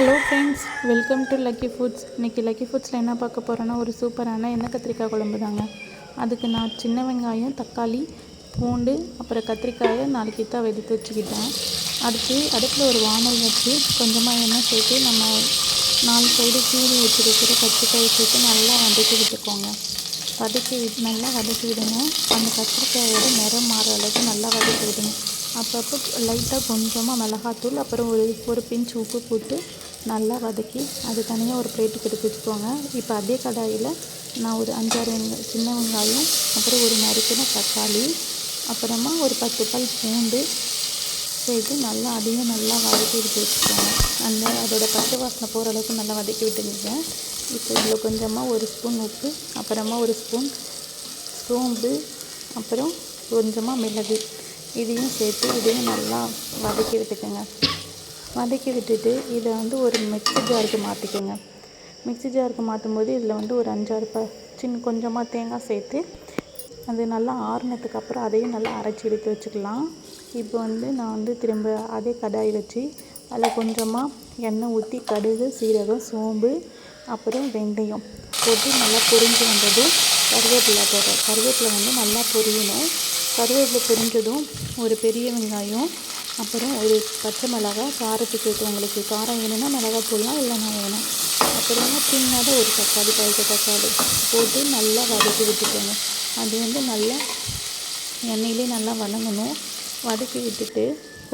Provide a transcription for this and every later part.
Hello friends welcome to lucky foods இன்றைக்கி lucky ஃபுட்ஸில் என்ன பார்க்க போகிறோன்னா ஒரு சூப்பரான எண்ணெய் கத்திரிக்காய் குழம்பு தாங்க. அதுக்கு நான் சின்ன வெங்காயம் தக்காளி பூண்டு அப்புறம் கத்திரிக்காயை நாலு கித்தா வெடித்து வச்சுக்கிட்டேன். அடுத்து அடுப்பில் ஒரு வானல் வச்சு கொஞ்சமாக எண்ணெய் சேர்த்து நம்ம நாலு சைடு கீறி வச்சுருக்கிற கத்திரிக்காயை சேர்த்து நல்லா வதக்கி விட்டுக்கோங்க. வதக்கி நல்லா வதக்கி விடுங்க. அந்த கத்திரிக்காயோட நிறம் மாற அளவுக்கு நல்லா வதக்கி விடுங்க. அப்பப்போ லைட்டாக கொஞ்சமாக மிளகாத்தூள் அப்புறம் ஒரு ஒரு பிஞ்ச் உப்பு போட்டு நல்லா வதக்கி அது தனியாக ஒரு பிளேட்டுக்கு எடுத்து வச்சுக்கோங்க. இப்போ அதே கடாயில் நான் ஒரு அஞ்சாறு வெங்க சின்ன வெங்காயம் அப்புறம் ஒரு நறுக்கின தக்காளி அப்புறமா ஒரு பத்து பல் பூண்டு சேர்த்து நல்லா அதையும் நல்லா வதக்கி விட்டு வச்சுக்கோங்க. அந்த அதோட பச்சை வாசனை போகிற அளவுக்கு நல்லா வதக்கி விட்டுருங்க. இப்போ இதில் கொஞ்சமாக ஒரு ஸ்பூன் உப்பு அப்புறமா ஒரு ஸ்பூன் சோம்பு அப்புறம் கொஞ்சமாக மிளகு. இதையும் சேர்த்து இதையும் நல்லா வதக்கி விட்டுக்கோங்க. வதக்கி விட்டுட்டு இதை வந்து ஒரு மிக்ஸி ஜாருக்கு மாற்றிக்கோங்க மிக்ஸி ஜாருக்கு மாற்றும் போது இதில் வந்து ஒரு அஞ்சாறு ப சின்ன கொஞ்சமாக தேங்காய் சேர்த்து அது நல்லா ஆறுனதுக்கு அப்புறம் அதையும் நல்லா அரைச்சி எடுத்து வச்சுக்கலாம். இப்போ வந்து நான் வந்து திரும்ப அதே கடாய் வச்சு அதில் கொஞ்சமாக எண்ணெய் ஊற்றி கடுகு சீரகம் சோம்பு அப்புறம் வெந்தயம் போட்டு நல்லா பொரிஞ்சு வந்தது கருவேப்பிலை போடுறேன் கருவேப்பிலை வந்து நல்லா பொரியணும். கருவேப்பிலை பொரிஞ்சதும் ஒரு பெரிய வெங்காயம் அப்புறம் ஒரு பச்சை மிளகாய் காரத்துக்கு உங்களுக்கு காரம் வேணும்னா மிளகாய் போடலாம் இல்லைனா வேணும். அப்புறமா சின்னதாக ஒரு தக்காளி பழுத்த தக்காளி போட்டு நல்லா வதக்கி விட்டுக்கோங்க. அது வந்து நல்லா எண்ணெயிலே நல்லா வதங்கணும். வதக்கி விட்டுட்டு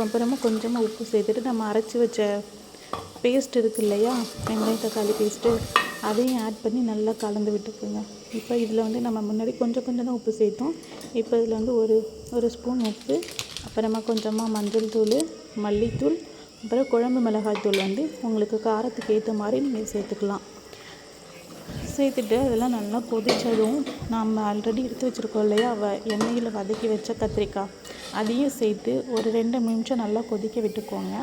அப்புறமா கொஞ்சமாக உப்பு சேர்த்துட்டு நம்ம அரைச்சி வச்ச பேஸ்ட் இருக்கு இல்லையா வெங்காயம் தக்காளி பேஸ்ட்டு அதையும் ஆட் பண்ணி நல்லா கலந்து விட்டுக்கோங்க. இப்போ இதில் வந்து நம்ம முன்னாடி கொஞ்சம் கொஞ்சம் தான் உப்பு சேர்த்தோம். இப்போ இதில் வந்து ஒரு ஒரு ஸ்பூன் உப்பு அப்புறமா கொஞ்சமாக மஞ்சள் தூள் மல்லித்தூள் அப்புறம் குழம்பு மிளகாய் தூள் வந்து உங்களுக்கு காரத்துக்கு ஏற்ற மாதிரி நீங்கள் சேர்த்துக்கலாம். சேர்த்துட்டு அதெல்லாம் நல்லா கொதித்ததும் நம்ம ஆல்ரெடி எடுத்து வச்சுருக்கோம் இல்லையா? வ எண்ணெயில் வதக்கி வச்ச கத்திரிக்காய். அதையும் சேர்த்து ஒரு ரெண்டு நிமிஷம் நல்லா கொதிக்க விட்டுக்கோங்க.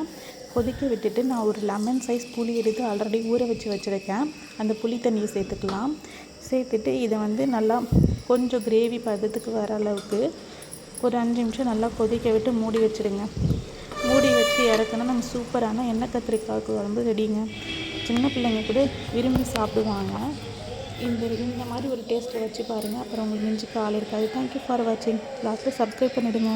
கொதிக்க விட்டுட்டு நான் ஒரு லெமன் சைஸ் புளி எடுத்து ஆல்ரெடி ஊற வச்சு வச்சுருக்கேன். அந்த புளி தண்ணியை சேர்த்துக்கலாம். சேர்த்துட்டு இதை வந்து நல்லா கொஞ்சம் கிரேவி பதத்துக்கு வர அளவுக்கு ஒரு அஞ்சு நிமிஷம் நல்லா கொதிக்க விட்டு மூடி வச்சுடுங்க. மூடி வச்சு இறக்குனா நம்ம சூப்பரான எண்ணெய் கத்திரிக்காய் குழம்பு ரெடிங்க. சின்ன பிள்ளைங்க கூட விரும்பி சாப்பிடுவாங்க. இந்த இந்த மாதிரி ஒரு டேஸ்ட்டை வச்சு பாருங்கள் அப்புறம் உங்களுக்கு நெஞ்சு கால் இருக்காது. தேங்க்யூ ஃபார் வாட்சிங் லாஸ்ட்டில் சப்ஸ்கிரைப் பண்ணிவிடுங்க